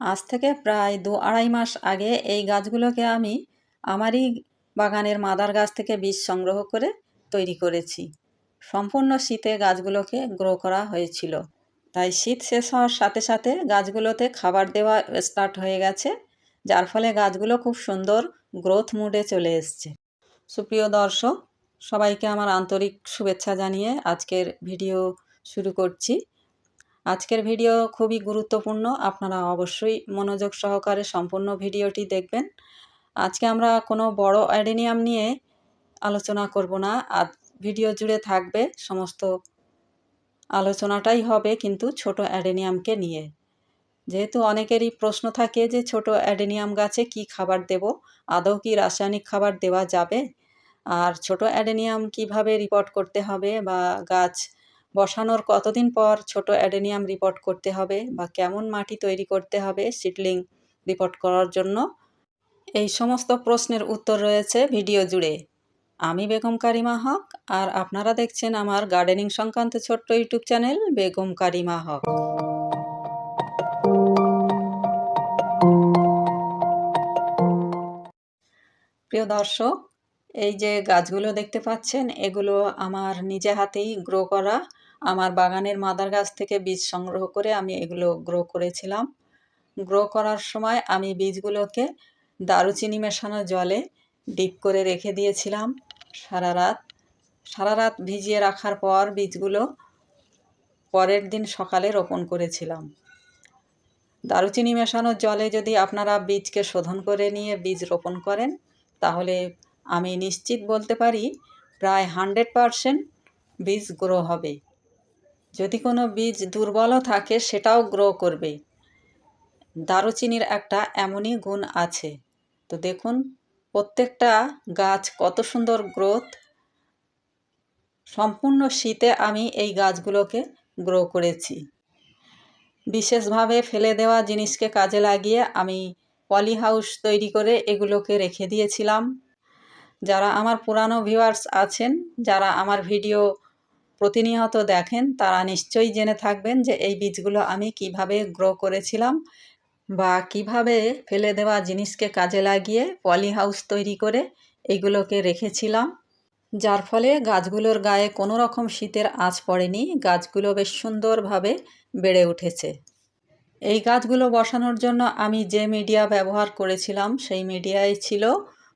আজ থেকে প্রায় দু আড়াই মাস আগে এই গাছগুলোকে আমি আমারই বাগানের মাদার গাছ থেকে বীজ সংগ্রহ করে তৈরি করেছি। সম্পূর্ণ শীতে গাছগুলোকে গ্রো করা হয়েছিল। তাই শীত শেষ হওয়ার সাথে সাথে গাছগুলোতে খাবার দেওয়া স্টার্ট হয়ে গেছে, যার ফলে গাছগুলো খুব সুন্দর গ্রোথ মুডে চলে এসছে। সুপ্রিয় দর্শক, সবাইকে আমার আন্তরিক শুভেচ্ছা জানিয়ে আজকের ভিডিও শুরু করছি। আজকের ভিডিও খুবই গুরুত্বপূর্ণ। আপনারা অবশ্যই মনোযোগ সহকারে সম্পূর্ণ ভিডিওটি দেখবেন। আজকে আমরা কোনো বড় অ্যাডেনিয়াম নিয়ে আলোচনা করব না। আজ ভিডিও জুড়ে থাকবে সমস্ত আলোচনাটাই হবে কিন্তু ছোট অ্যাডেনিয়ামকে নিয়ে। যেহেতু অনেকেরই প্রশ্ন থাকে যে ছোট অ্যাডেনিয়াম গাছে কি খাবার দেব? আদৌ কি রাসায়নিক খাবার দেওয়া যাবে? আর ছোট অ্যাডেনিয়াম কীভাবে রিপোর্ট করতে হবে বা গাছ বসানোর কতদিন পর ছোট অ্যাডেনিয়াম রিপোর্ট করতে হবে বা কেমন মাটি তৈরি করতে হবে সিডলিং রিপোর্ট করার জন্য? এই সমস্ত প্রশ্নের উত্তর রয়েছে ভিডিও জুড়ে। আমি বেগম কারিমা হক আর আপনারা দেখছেন আমার গার্ডেনিং সংক্রান্ত ছোট্ট ইউটিউব চ্যানেল বেগম কারিমা হক। প্রিয় দর্শক, এই যে গাছগুলো দেখতে পাচ্ছেন, এগুলো আমার নিজে হাতেই গ্রো করা আমার বাগানের মাদার গাছ থেকে বীজ সংগ্রহ করে আমি এগুলো গ্রো করেছিলাম। গ্রো করার সময় আমি বীজগুলোকে দারুচিনি মেশানো জলে ডিপ করে রেখে দিয়েছিলাম সারা রাত। সারা রাত ভিজিয়ে রাখার পর বীজগুলো পরের দিন সকালে রোপণ করেছিলাম। দারুচিনি মেশানো জলে যদি আপনারা বীজকে শোধন করে নিয়ে বীজ রোপণ করেন, তাহলে আমি নিশ্চিত বলতে পারি প্রায় হান্ড্রেড পারসেন্ট বীজ গ্রো হবে। যদি কোনো বীজ দুর্বলও থাকে, সেটাও গ্রো করবে দারুচিনির একটা এমনই গুণ আছে। তো দেখুন, প্রত্যেকটা গাছ কত সুন্দর গ্রোথ। সম্পূর্ণ শীতে আমি এই গাছগুলোকে গ্রো করেছি। বিশেষভাবে ফেলে দেওয়া জিনিসকে কাজে লাগিয়ে আমি পলি হাউস তৈরি করে এগুলোকে রেখে দিয়েছিলাম। যারা আমার পুরানো ভিউয়ার্স আছেন, যারা আমার ভিডিও প্রতিনিয়ত দেখেন, তারা নিশ্চয়ই জেনে থাকবেন যে এই বীজগুলো আমি কীভাবে গ্রো করেছিলাম বা কীভাবে ফেলে দেওয়া জিনিসকে কাজে লাগিয়ে পলি হাউস তৈরি করে এইগুলোকে রেখেছিলাম। যার ফলে গাছগুলোর গায়ে কোনো রকম শীতের আঁচ পড়েনি, গাছগুলো বেশ সুন্দরভাবে বেড়ে উঠেছে। এই গাছগুলো বসানোর জন্য আমি যে মিডিয়া ব্যবহার করেছিলাম, সেই মিডিয়ায় ছিল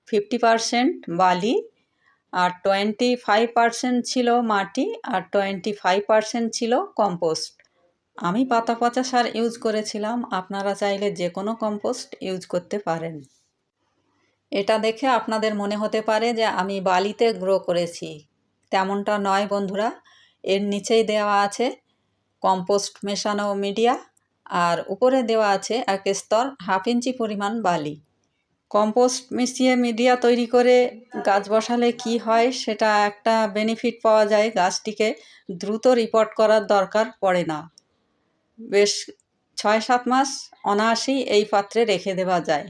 ফিফটি পারসেন্ট বালি আর টোয়েন্টি ফাইভ পারসেন্ট ছিল মাটি আর টোয়েন্টি ফাইভ পারসেন্ট ছিল কম্পোস্ট আমি পাতা পচা সার ইউজ করেছিলাম, আপনারা চাইলে যে কোনো কম্পোস্ট ইউজ করতে পারেন। এটা দেখে আপনাদের মনে হতে পারে যে আমি বালিতে গ্রো করেছি। তেমনটা নয় বন্ধুরা, এর নিচেই দেওয়া আছে কম্পোস্ট মেশানো মিডিয়া আর উপরে দেওয়া আছে এক স্তর হাফ ইঞ্চি পরিমাণ বালি। কম্পোস্ট মিশিয়ে মিডিয়া তৈরি করে গাছ বসালে কি হয় সেটা একটা বেনিফিট পাওয়া যায়। গাছটিকে দ্রুত রিপোর্ট করার দরকার পড়ে না। বেশ ছয় সাত মাস অনায়াসেই এই পাত্রে রেখে দেওয়া যায়।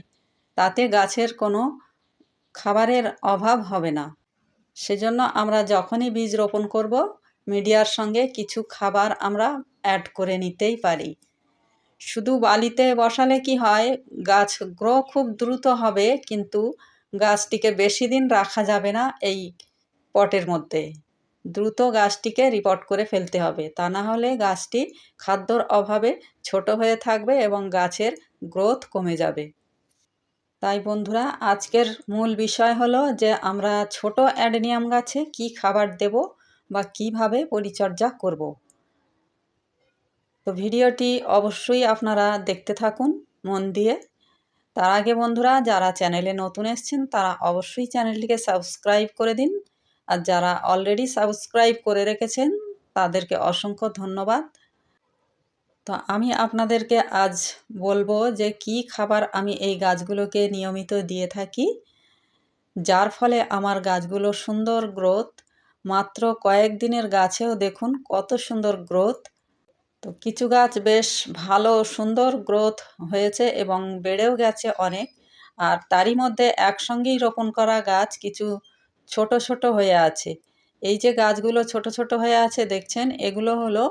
তাতে গাছের কোনো খাবারের অভাব হবে না। সেজন্য আমরা যখনই বীজ রোপণ করব, মিডিয়ার সঙ্গে কিছু খাবার আমরা অ্যাড করে নিতেই পারি। শুধু বালিতে বসালে কি হয়? গাছ গ্রো খুব দ্রুত হবে, কিন্তু গাছটিকে বেশি দিন রাখা যাবে না এই পটের মধ্যে। দ্রুত গাছটিকে রিপোর্ট করে ফেলতে হবে। তা না হলে গাছটি খাদ্যর অভাবে ছোট হয়ে থাকবে এবং গাছের গ্রোথ কমে যাবে। তাই বন্ধুরা, আজকের মূল বিষয় হলো যে আমরা ছোট অ্যাডেনিয়াম গাছে কি খাবার দেব বা কীভাবে পরিচর্যা করব। তো ভিডিওটি অবশ্যই আপনারা দেখতে থাকুন, মন দিয়ে। তার আগে বন্ধুরা, যারা চ্যানেলে নতুন এসছেন, তারা অবশ্যই চ্যানেলটিকে সাবস্ক্রাইব করে দিন। আর যারা অলরেডি সাবস্ক্রাইব করে রেখেছেন, তাদেরকে অসংখ্য ধন্যবাদ। তো আমি আপনাদেরকে আজ বলব যে, কি খাবার আমি এই গাছগুলোকে নিয়মিত দিয়ে থাকি। যার ফলে আমার গাছগুলো সুন্দর গ্রোথ, মাত্র কয়েক দিনের গাছেও দেখুন কত সুন্দর গ্রোথ। তো কিছু গাছ বেশ ভালো, সুন্দর গ্রোথ হয়েছে এবং বেড়েও গেছে অনেক। আর তারই মধ্যে একসঙ্গেই রোপণ করা গাছ কিছু ছোট ছোট হয়ে আছে। এই যে গাছগুলো ছোট ছোট হয়ে আছে, দেখছেন? এগুলো হলো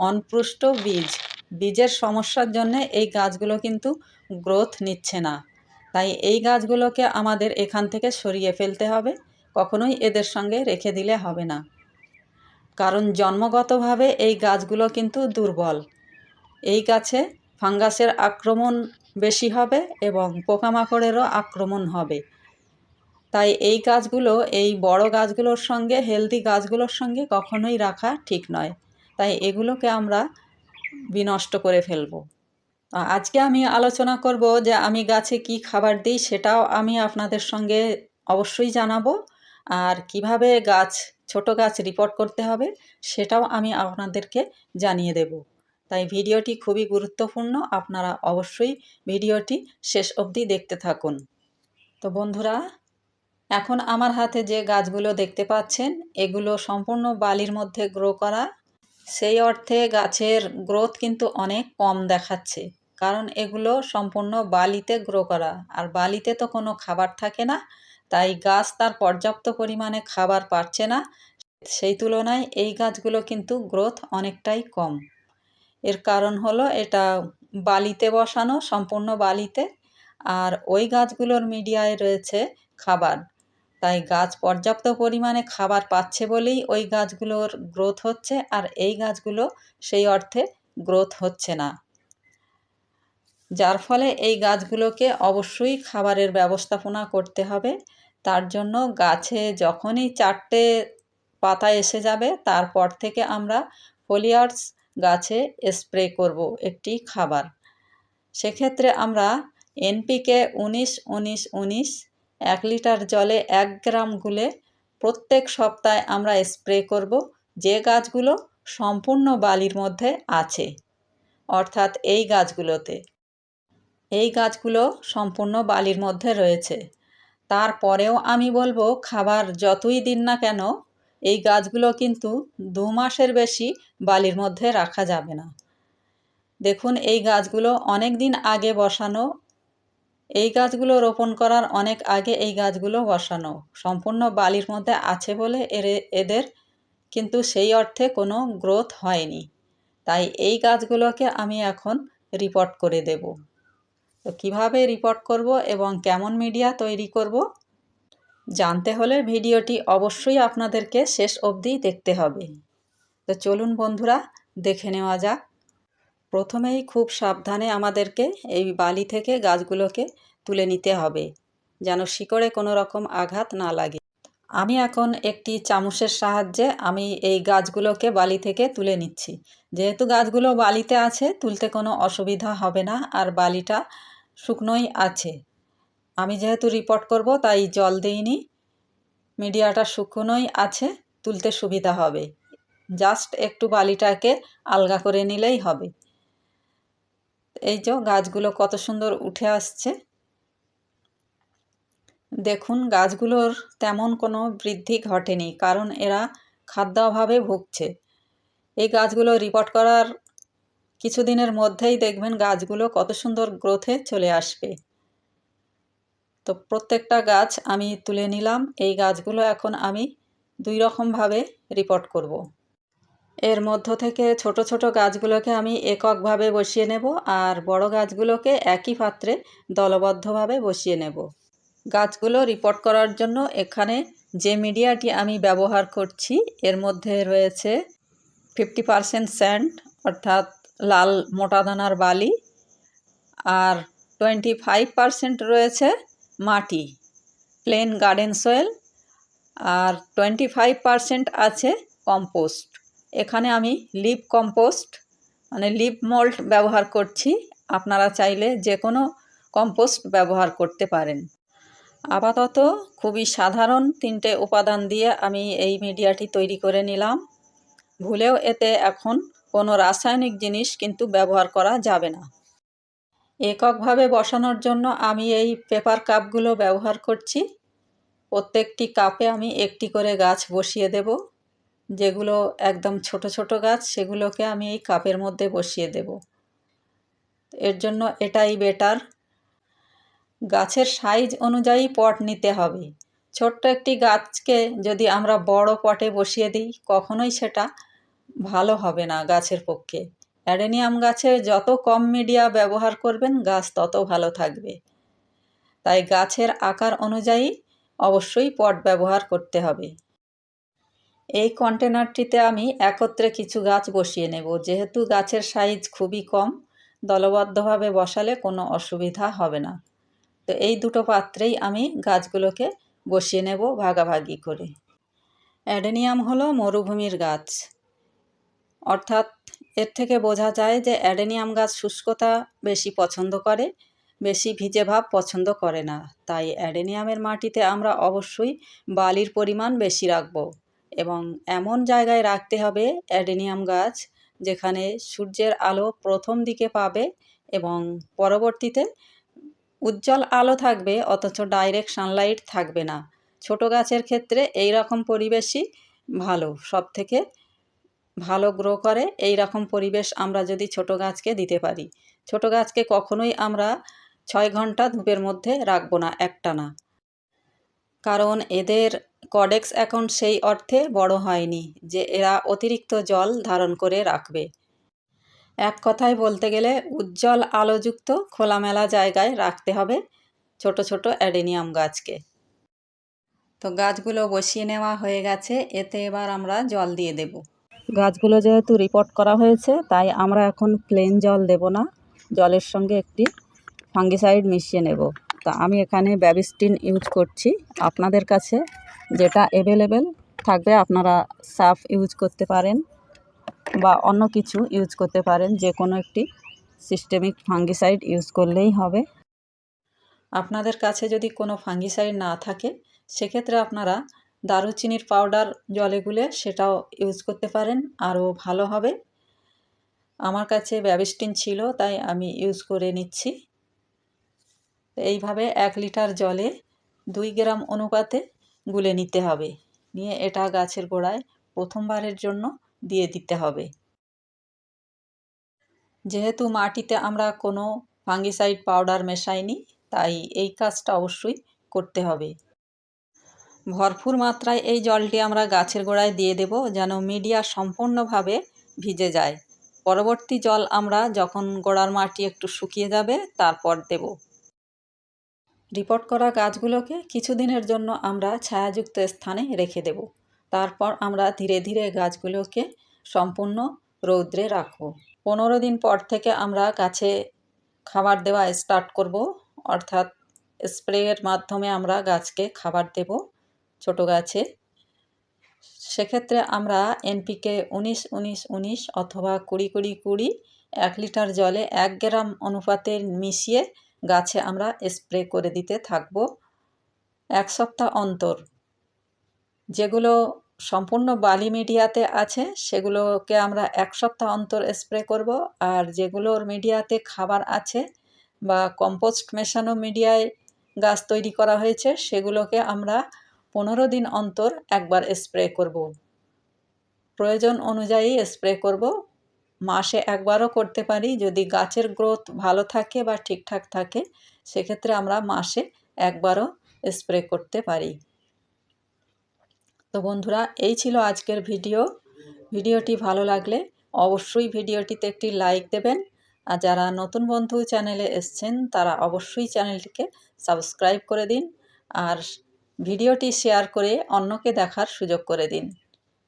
অনপুষ্ট বীজ। বীজের সমস্যার জন্য এই গাছগুলো কিন্তু গ্রোথ নিচ্ছে না। তাই এই গাছগুলোকে আমাদের এখান থেকে সরিয়ে ফেলতে হবে। কখনোই এদের সঙ্গে রেখে দিলে হবে না। কারণ জন্মগতভাবে এই গাছগুলো কিন্তু দুর্বল। এই গাছে ফাঙ্গাসের আক্রমণ বেশি হবে এবং পোকামাকড়েরও আক্রমণ হবে। তাই এই গাছগুলো, এই বড় গাছগুলোর সঙ্গে হেলদি গাছগুলোর সঙ্গে কখনোই রাখা ঠিক নয়। তাই এগুলোকে আমরা বিনষ্ট করে ফেলব। আজকে আমি আলোচনা করব যে আমি গাছে কি খাবার দিই, সেটাও আমি আপনাদের সঙ্গে অবশ্যই জানাব। আর কীভাবে গাছ ছোট গাছ রিপোর্ট করতে হবে, সেটাও আমি আপনাদেরকে জানিয়ে দেব। তাই ভিডিওটি খুবই গুরুত্বপূর্ণ, আপনারা অবশ্যই ভিডিওটি শেষ অবধি দেখতে থাকুন। তো বন্ধুরা, এখন আমার হাতে যে গাছগুলো দেখতে পাচ্ছেন, এগুলো সম্পূর্ণ বালির মধ্যে গ্রো করা। সেই অর্থে গাছের গ্রোথ কিন্তু অনেক কম দেখাচ্ছে, কারণ এগুলো সম্পূর্ণ বালিতে গ্রো করা। আর বালিতে তো কোনো খাবার থাকে না তাই গাছ তার পর্যাপ্ত পরিমাণে খাবার পাচ্ছে না। সেই তুলনায় এই গাছগুলো কিন্তু গ্রোথ অনেকটাই কম। এর কারণ হলো এটা বালিতে বসানো, সম্পূর্ণ বালিতে, আর ওই গাছগুলোর মিডিয়ায় রয়েছে খাবার। তাই গাছ পর্যাপ্ত পরিমাণে খাবার পাচ্ছে বলেই ওই গাছগুলোর গ্রোথ হচ্ছে, আর এই গাছগুলো সেই অর্থে গ্রোথ হচ্ছে না। যার ফলে এই গাছগুলোকে অবশ্যই খাবারের ব্যবস্থাপনা করতে হবে। তার জন্য গাছে যখনই চারটে পাতা এসে যাবে, তারপর থেকে আমরা ফোলিয়ার্স গাছে স্প্রে করব একটি খাবার। সেক্ষেত্রে আমরা এনপিকে উনিশ উনিশ উনিশ, এক লিটার জলে এক গ্রাম গুলে প্রত্যেক সপ্তাহে আমরা স্প্রে করব। যে গাছগুলো সম্পূর্ণ বালির মধ্যে আছে, অর্থাৎ এই গাছগুলোতে, এই গাছগুলো সম্পূর্ণ বালির মধ্যে রয়েছে। তারপরেও আমি বলব, খাবার যতই দিন না কেন, এই গাছগুলো কিন্তু দু মাসের বেশি বালির মধ্যে রাখা যাবে না। দেখুন, এই গাছগুলো অনেক দিন আগে বসানো, এই গাছগুলো রোপণ করার অনেক আগে এই গাছগুলো বসানো। সম্পূর্ণ বালির মধ্যে আছে বলে এর, এদের কিন্তু সেই অর্থে কোনো গ্রোথ হয়নি। তাই এই গাছগুলোকে আমি এখন রিপোর্ট করে দেব। তো কীভাবে রিপোর্ট করব এবং কেমন মিডিয়া তৈরি করব? জানতে হলে ভিডিওটি অবশ্যই আপনাদেরকে শেষ অবধি দেখতে হবে। তো চলুন বন্ধুরা, দেখে নেওয়া যাক। প্রথমেই খুব সাবধানে আমাদেরকে এই বালি থেকে গাছগুলোকে তুলে নিতে হবে, যেন শিকড়ে কোনো রকম আঘাত না লাগে। আমি এখন একটি চামচের সাহায্যে আমি এই গাছগুলোকে বালি থেকে তুলে নিচ্ছি। যেহেতু গাছগুলো বালিতে আছে, তুলতে কোনো অসুবিধা হবে না, আর বালিটা শুকনোই আছে। আমি যেহেতু রিপোর্ট করব, তাই জল দিইনি। মিডিয়াটা শুকনোই আছে, তুলতে সুবিধা হবে। জাস্ট একটু বালিটাকে আলগা করে নিলেই হবে। এই যে গাছগুলো কত সুন্দর উঠে আসছে। দেখুন, গাছগুলোর তেমন কোনো বৃদ্ধি ঘটেনি, কারণ এরা খাদ্য অভাবে ভুগছে। এই গাছগুলো রিপোর্ট করার কিছুদিনের মধ্যেই দেখবেন গাছগুলো কত সুন্দর গ্রোথে চলে আসবে তো প্রত্যেকটা গাছ আমি তুলে নিলাম, এই গাছগুলো এখন আমি দুই রকমভাবে রিপোর্ট করব। এর মধ্য থেকে ছোট ছোট গাছগুলোকে আমি এককভাবে বসিয়ে নেব আর বড় গাছগুলোকে একই পাত্রে দলবদ্ধভাবে বসিয়ে নেব গাছগুলো রিপোর্ট করার জন্য এখানে যে মিডিয়াটি আমি ব্যবহার করছি, এর মধ্যে রয়েছে ফিফটি পারসেন্ট স্যান্ড অর্থাৎ লাল মোটা দানার বালি আর টোয়েন্টি ফাইভ পারসেন্ট রয়েছে মাটি প্লেন গার্ডেন সয়েল আর টোয়েন্টি ফাইভ পারসেন্ট আছে কম্পোস্ট এখানে আমি লিপ কম্পোস্ট মানে লিপ মোল্ড ব্যবহার করছি। আপনারা চাইলে যে কোনো কম্পোস্ট ব্যবহার করতে পারেন। আপাতত খুবই সাধারণ তিনটে উপাদান দিয়ে আমি এই মিডিয়াটি তৈরি করে নিলাম। ভুলেও এতে এখন কোনো রাসায়নিক জিনিস কিন্তু ব্যবহার করা যাবে না। এককভাবে বসানোর জন্য আমি এই পেপার কাপগুলো ব্যবহার করছি। প্রত্যেকটি কাপে আমি একটি করে গাছ বসিয়ে দেব, যেগুলো একদম ছোট ছোট গাছ, সেগুলোকে আমি এই কাপের মধ্যে বসিয়ে দেব। এর জন্য এটাই বেটার। গাছের সাইজ অনুযায়ী পট নিতে হবে। ছোট্ট একটি গাছকে যদি আমরা বড় পটে বসিয়ে দিই, কখনোই সেটা ভালো হবে না গাছের পক্ষে। অ্যাডেনিয়াম গাছে যত কম মিডিয়া ব্যবহার করবেন, গাছ তত ভালো থাকবে। তাই গাছের আকার অনুযায়ী অবশ্যই পট ব্যবহার করতে হবে। এই কন্টেনারটিতে আমি একত্রে কিছু গাছ বসিয়ে নেব। যেহেতু গাছের সাইজ খুবই কম, দলবদ্ধভাবে বসালে কোনো অসুবিধা হবে না। তো এই দুটো পাত্রেই আমি গাছগুলোকে বসিয়ে নেব ভাগাভাগি করে। অ্যাডেনিয়াম হলো মরুভূমির গাছ। অর্থাৎ এর থেকে বোঝা যায় যে অ্যাডেনিয়াম গাছ শুষ্কতা বেশি পছন্দ করে, বেশি ভিজে ভাব পছন্দ করে না। তাই অ্যাডেনিয়ামের মাটিতে আমরা অবশ্যই বালির পরিমাণ বেশি রাখব এবং এমন জায়গায় রাখতে হবে অ্যাডেনিয়াম গাছ যেখানে সূর্যের আলো প্রথম দিকে পাবে এবং পরবর্তীতে উজ্জ্বল আলো থাকবে অথচ ডাইরেক্ট সানলাইট থাকবে না। ছোট গাছের ক্ষেত্রে এই রকম পরিবেশই ভালো। সব থেকে ভালো গ্রো করে এই রকম পরিবেশ আমরা যদি ছোট গাছকে দিতে পারি। ছোট গাছকে কখনোই আমরা ছয় ঘণ্টা ধূপের মধ্যে রাখব না, একটা না। কারণ এদের কডেক্স এখন সেই অর্থে বড় হয়নি যে এরা অতিরিক্ত জল ধারণ করে রাখবে। এক কথায় বলতে গেলে উজ্জ্বল আলোযুক্ত খোলামেলা জায়গায় রাখতে হবে ছোট ছোট অ্যাডেনিয়াম গাছকে। তো গাছগুলো বসিয়ে নেওয়া হয়ে গেছে, এতে এবার আমরা জল দিয়ে দেব। গাছগুলো যেহেতু রিপোর্ট করা হয়েছে, তাই আমরা এখন প্লেন জল দেব না। জলের সঙ্গে একটি ফাঙ্গিসাইড মিশিয়ে নেব। তা আমি এখানে ব্যাবিস্টিন ইউজ করছি। আপনাদের কাছে যেটা অ্যাভেলেবেল থাকবে, আপনারা সাফ ইউজ করতে পারেন বা অন্য কিছু ইউজ করতে পারেন। যে কোনো একটি সিস্টেমিক ফাঙ্গিসাইড ইউজ করলেই হবে। আপনাদের কাছে যদি কোনো ফাঙ্গিসাইড না থাকে, সেক্ষেত্রে আপনারা দারুচিনির পাউডার জলে গুলে সেটাও ইউজ করতে পারেন, আরও ভালো হবে। আমার কাছে ব্যাবিস্টিন ছিল, তাই আমি ইউজ করে নিচ্ছি। এইভাবে এক লিটার জলে দুই গ্রাম অনুপাতে গুলে নিতে হবে। নিয়ে এটা গাছের গোড়ায় প্রথমবারের জন্য দিয়ে দিতে হবে। যেহেতু মাটিতে আমরা কোনো ফাঙ্গিসাইড পাউডার মেশাইনি, তাই এই কাজটা অবশ্যই করতে হবে। ভরপুর মাত্রায় এই জলটি আমরা গাছের গোড়ায় দিয়ে দেব যেন মিডিয়া সম্পূর্ণভাবে ভিজে যায়। পরবর্তী জল আমরা যখন গোড়ার মাটি একটু শুকিয়ে যাবে, তারপর দেব। রিপোর্ট করা গাছগুলোকে কিছুদিনের জন্য আমরা ছায়াযুক্ত স্থানে রেখে দেব। তারপর আমরা ধীরে ধীরে গাছগুলোকে সম্পূর্ণ রৌদ্রে রাখব। পনেরো দিন পর থেকে আমরা গাছে খাবার দেওয়া স্টার্ট করব, অর্থাৎ স্প্রেয়ের মাধ্যমে আমরা গাছকে খাবার দেব। ছোট গাছে। সেক্ষেত্রে আমরা এনপিকে উনিশ উনিশ উনিশ অথবা কুড়ি কুড়ি কুড়ি এক লিটার জলে এক গ্রাম অনুপাতে মিশিয়ে গাছে আমরা স্প্রে করে দিতে থাকব। এক সপ্তাহ অন্তর। যেগুলো সম্পূর্ণ বালি মিডিয়াতে আছে, সেগুলোকে আমরা এক সপ্তাহ অন্তর স্প্রে করব। আর যেগুলোর মিডিয়াতে খাবার আছে বা কম্পোস্ট মেশানো মিডিয়ায় গাছ তৈরি করা হয়েছে, সেগুলোকে আমরা পনেরো দিন অন্তর একবার স্প্রে করব। প্রয়োজন অনুযায়ী স্প্রে করব। মাসে একবারও করতে পারি। যদি গাছের গ্রোথ ভালো থাকে বা ঠিকঠাক থাকে, সেক্ষেত্রে আমরা মাসে একবারও স্প্রে করতে পারি। তো বন্ধুরা, এই ছিল আজকের ভিডিও। ভিডিওটি ভালো লাগলে অবশ্যই ভিডিওটিতে একটি লাইক দেবেন। আর যারা নতুন বন্ধু চ্যানেলে এসছেন, তারা অবশ্যই চ্যানেলটিকে সাবস্ক্রাইব করে দিন। আর ভিডিওটি শেয়ার করে অন্যকে দেখার সুযোগ করে দিন।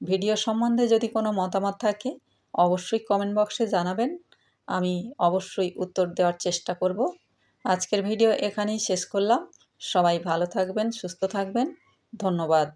ভিডিও সম্বন্ধে যদি কোনো মতামত থাকে, অবশ্যই কমেন্ট বক্সে জানাবেন। আমি অবশ্যই উত্তর দেওয়ার চেষ্টা করব। আজকের ভিডিও এখানেই শেষ করলাম। সবাই ভালো থাকবেন, সুস্থ থাকবেন। ধন্যবাদ।